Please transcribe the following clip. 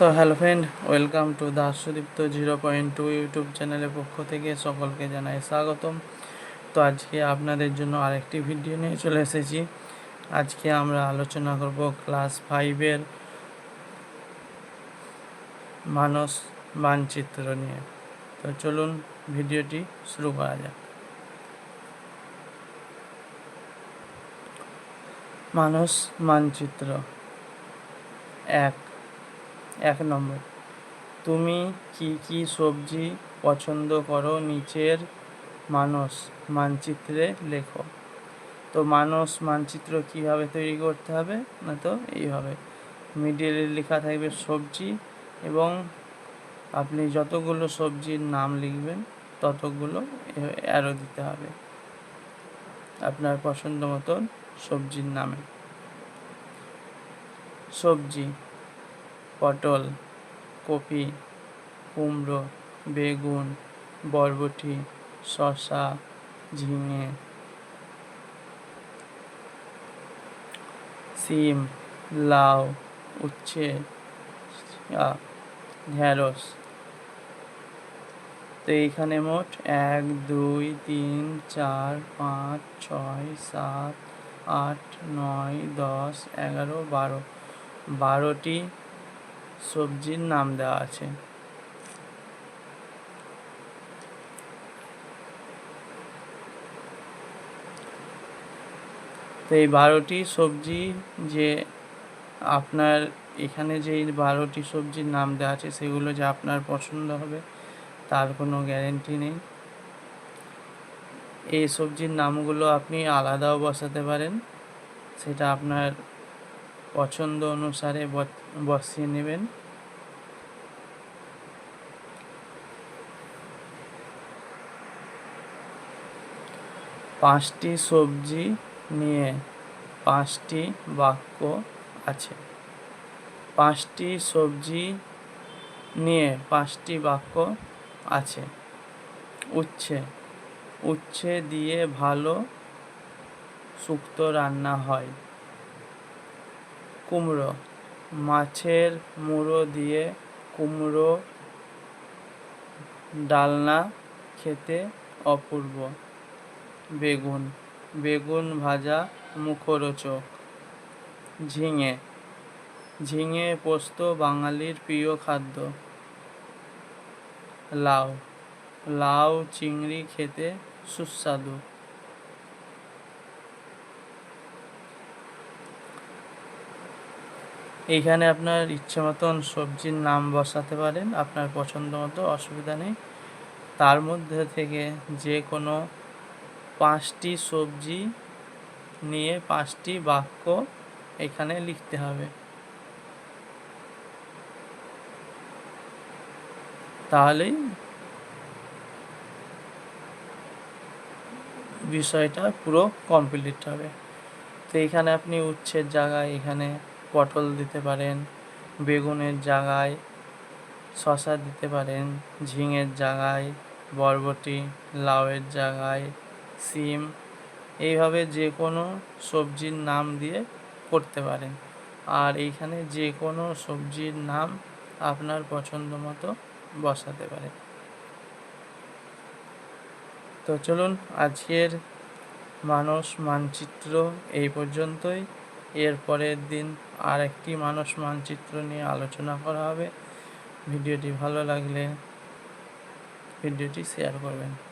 তো hello friend, welcome to Dasdipta zero point two YouTube চ্যানেলের পক্ষ থেকে সকলকে জানাই স্বাগতম। তো আজকে আপনাদের জন্য আরেকটি ভিডিও নিয়ে চলে এসেছি। আজকে আমরা আলোচনা করব ক্লাস ফাইভের মানস মানচিত্র নিয়ে। তো চলুন ভিডিওটি শুরু করা যাক। মানস মানচিত্র এক। এক নম্বর। তুমি কি কি সবজি পছন্দ করো নিচের মানস, মানচিত্রে লেখো। তো মানস, মানচিত্র কীভাবে তৈরি করতে হবে? না তো এইভাবে মিডিলে লেখা থাকবে সবজি এবং আপনি যতগুলো সবজির নাম লিখবেন, ততগুলো অ্যারো দিতে হবে আপনার পছন্দ মতন সবজির নামে। সবজি পটল, কপি, কুমড়ো, বেগুন, বরবটি, শসা, ঝিঙে, সিম, লাউ, উচ্ছে ঢ্যাঁড়স তো এইখানে মোট এক, দুই, তিন, চার, পাঁচ, ছয়, সাত, আট, নয়, দশ, এগারো, বারো। বারোটি সবজির নাম দেওয়া আছে। তো এই বারোটি সবজি যে আপনার এখানে যে বারোটি সবজির নাম দেওয়া আছে, সেগুলো যে আপনার পছন্দ হবে, তার কোনো গ্যারেন্টি নেই। এই সবজির নামগুলো আপনি আলাদাও বসাতে পারেন। সেটা আপনার পছন্দ অনুসারে বসিয়ে নেবেন। পাঁচটি সবজি নিয়ে পাঁচটি বাক্য আছে। পাঁচটি সবজি নিয়ে পাঁচটি বাক্য আছে। উচ্ছে উচ্ছে দিয়ে ভালো শুক্তো রান্না হয়। কুমড়ো। মাছের মুড়ো দিয়ে কুমড়ো ডালনা খেতে অপূর্ব। বেগুন। বেগুন ভাজা মুখরোচক। ঝিঙে। ঝিঙে পোস্ত বাঙালির প্রিয় খাদ্য। লাউ। লাউ চিংড়ি খেতে সুস্বাদু। এইখানে আপনার ইচ্ছে মতন সবজির নাম বসাতে পারেন, আপনার পছন্দ মতো, অসুবিধা নেই। তার মধ্যে থেকে যে কোনো পাঁচটি সবজি নিয়ে পাঁচটি বাক্য এখানে লিখতে হবে। তাহলেই বিষয়টা পুরো কমপ্লিট হবে। তো এখানে আপনি উচ্ছের জায়গায় এখানে পটল দিতে পারেন, বেগুনের জায়গায় শশা দিতে পারেন, ঝিঙের জায়গায়, বরবটি, লাউয়ের জায়গায়, সিম, এইভাবে যে কোনো সবজির নাম দিয়ে করতে পারেন। আর এইখানে যে কোনো সবজির নাম আপনার পছন্দ মতো বসাতে পারেন। তো চলুন, আজকের মানুষ মানচিত্র এই পর্যন্তই। এর পরের দিন আর একটি মানুষ মানচিত্র নিয়ে আলোচনা করা হবে। ভিডিওটি ভালো লাগলে ভিডিওটি শেয়ার করবেন।